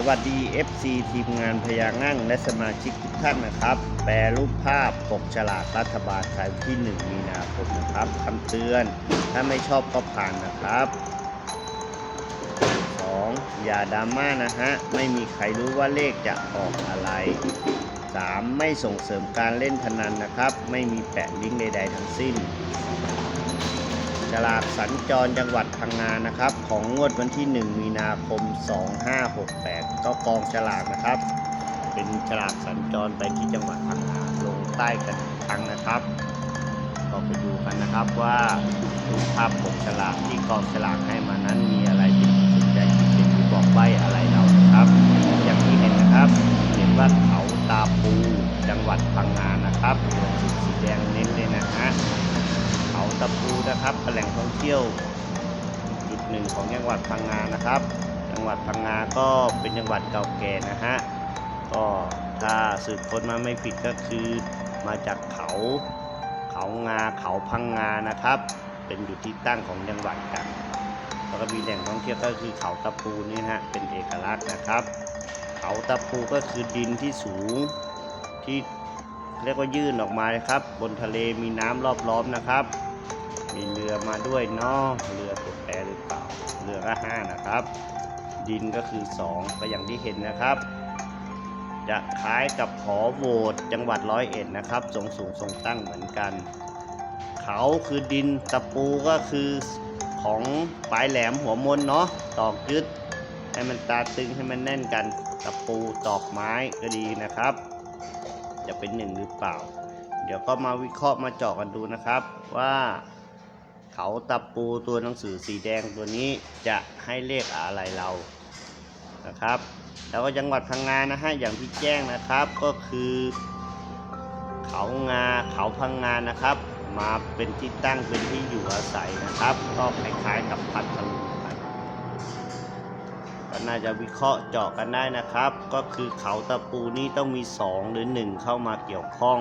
สวัสดี FC ทีมงานพยางั่งและสมาชิกทุกท่านนะครับ แปรรูปภาพปกฉลากรัฐบาลไทยที่ 1 มีนาคมนะครับคำเตือน ถ้าไม่ชอบก็ผ่านนะครับ 2. อย่าดราม่านะฮะ ไม่มีใครรู้ว่าเลขจะออกอะไร 3. ไม่ส่งเสริมการเล่นพนันนะครับ ไม่มีแปะลิงก์ใดๆทั้งสิ้น ฉลากสัญจรจังหวัดพังงานะครับ ของงวดวันที่ 1 มีนาคม 2568 ก็กองฉลากนะครับ เป็นฉลากสัญจรไปที่จังหวัดพังงาลงใต้กันครั้งนะครับก็ไปดูกันนะครับว่ารูปภาพปกฉลากที่กองฉลากให้มานั้นมีอะไรเป็นที่สนใจที่เป็นที่บอกใบอะไรเรานะครับ อย่างที่เห็นนะครับเห็นว่าเขาตาปูจังหวัดพังงานะครับสีแดงเน้นเลยนะฮะ เขาตะปูนะครับเป็นแหล่งท่องเที่ยวจุดหนึ่งของจังหวัดพังงานะครับ จังหวัดพังงาก็เป็นจังหวัดเก่าแก่นะฮะก็ถ้าสืบค้นมาไม่ผิดก็คือมาจากเขาเขางาเขาพังงานะครับ เป็นอยู่ที่ตั้งของจังหวัดกันแล้วก็มีแหล่งท่องเที่ยวก็คือเขาตะปูนี่ฮะเป็นเอกลักษณ์นะครับ เขาตะปูก็คือดินที่สูงที่เรียกว่ายื่นออกมาครับ บนทะเลมีน้ำรอบล้อมนะครับ มีเรือมาด้วยเนาะเรือตัวแปรหรือเปล่าเรือก็ห้านะครับ ดินก็คือ 2 ก็อย่างที่เห็นนะครับ จะคล้ายกับหอโหวตจังหวัดร้อยเอ็ดนะครับทรงสูงทรงตั้งเหมือนกัน เขาคือดินตะปูก็คือของปลายแหลมหัวมนเนาะตอกยึดให้มันตาตึงให้มันแน่นกันตะปูตอกไม้ก็ดีนะครับ จะเป็นหนึ่งหรือเปล่า เดี๋ยวก็มาวิเคราะห์มาเจาะกันดูนะครับว่า เขาตะปูตัวหนังสือสีแดงตัวนี้จะให้เลขอะไรเรานะครับ แล้วก็จังหวัดพังงานะฮะอย่างที่แจ้งนะครับก็คือ เขางาเขาพังงานนะครับ มาเป็นที่ตั้งเป็นที่อยู่อาศัยนะครับ ก็คล้ายๆกับพัทลุงกันก็น่าจะวิเคราะห์เจาะกันได้นะครับ ก็คือเขาตะปูนี่ต้องมี 2 หรือ 1 เข้ามาเกี่ยวข้อง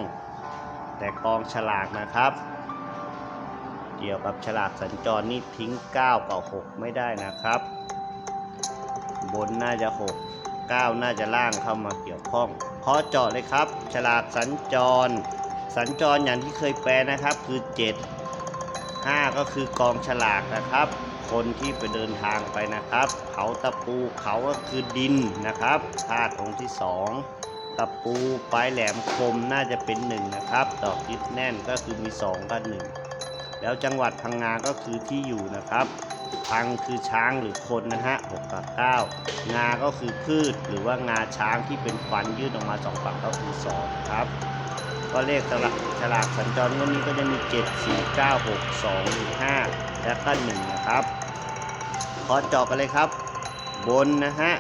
แต่กองฉลากนะครับ เกี่ยวกับฉลากสัญจรนี่ทิ้ง 9 กับ 6 ไม่ได้นะครับ บนน่าจะ 6 9 น่าจะล่างเข้ามาเกี่ยวข้องขอเจาะเลยครับ ฉลากสัญจร สัญจรอย่างที่เคยแปลนะครับคือ 7 5 ก็คือกองฉลากนะครับ คนที่ไปเดินทางไปนะครับ เขาตะปูเขาก็คือดินนะครับธาตุองค์ที่ 2ตะปูปลายแหลมคมน่าจะเป็น 1 นะครับ ดอกยึดแน่นก็คือมี 2 กับ 1 แล้วจังหวัดพังงาก็คือที่อยู่นะครับ พังคือช้างหรือคนนะฮะ6กับ9งาก็คือพืช หรือว่างาช้างที่เป็นฟันยืดออกมาสองฝั่งก็คือ2ครับ ก็เลขสลักฉลากสัญจรงวดนี้ก็จะมี 7 4 9 6 2 5 และก็1นะครับขอเจาะกันเลยครับ บนนะฮะ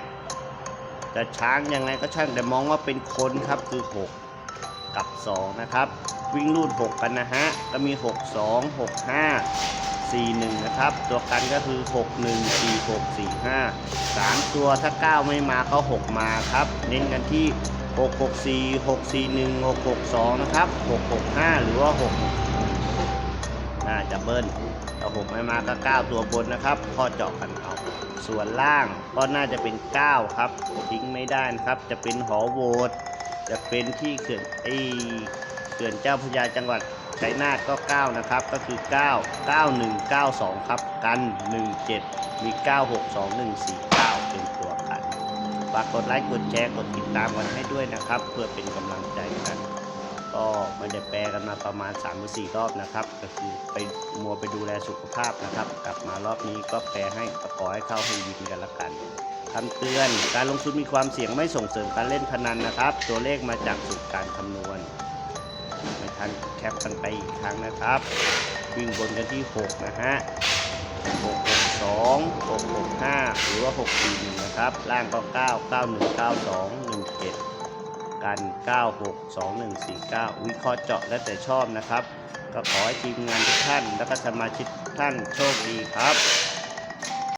จะช้างยังไงก็ช่างแต่มองว่าเป็นคนครับคือ 6 กับ 2 นะครับ วิ่งรูด 6 กันนะฮะ ก็มี 6 2 6 5 4 1 นะครับ ตัวกันก็คือ 6 1 4 6 4 5 3 ตัวถ้า 9 ไม่มาก็ 6 มาครับ เน้นกันที่ 6 6 4 6 4 1 6 6 2 นะครับ 6 6 5 หรือว่า 6 น่าจะเบิ้ลถ้า 6 ไม่มาก็ 9 ตัวบนนะครับข้อเจาะกันเอาส่วนล่างก็น่าจะเป็น 9 ครับทิ้งไม่ได้นะครับ จะเป็นหอโหวตจะเป็นที่เขื่อนไอ เขื่อนเจ้าพระยาจังหวัดชัยนาทก็ 9 นะครับ ก็คือ 9 9 1 9 2 ครับ กัน 17 มี 9 6 2 1 4 9 เป็นตัวกัน ฝากกดไลค์ กดแชร์ กดติดตามกันให้ด้วยนะครับ เพื่อเป็นกำลังใจกัน ก็ไม่ได้แปลกันมาประมาณ3หรือ4รอบนะครับ ก็คือไปมัวไปดูแลสุขภาพนะครับ กลับมารอบนี้ก็แปลให้ขอให้เข้าให้ยินกันละกันคำเตือน การลงทุนมีความเสี่ยงไม่ส่งเสริมการเล่นพนันนะครับ ตัวเลขมาจากสูตรการคำนวณ ไม่ทันแคปกันไปอีกครั้งนะครับ วิ่งบนกันที่ 6 นะฮะ 662 665 หรือว่า 641 นะครับ ล่างก็ 9 91 92 17 กัน 962149 วิเคราะห์เจาะและแต่ชอบนะครับ ก็ขอให้ทีมงานทุกท่าน และก็สมาชิกท่านโชคดีครับ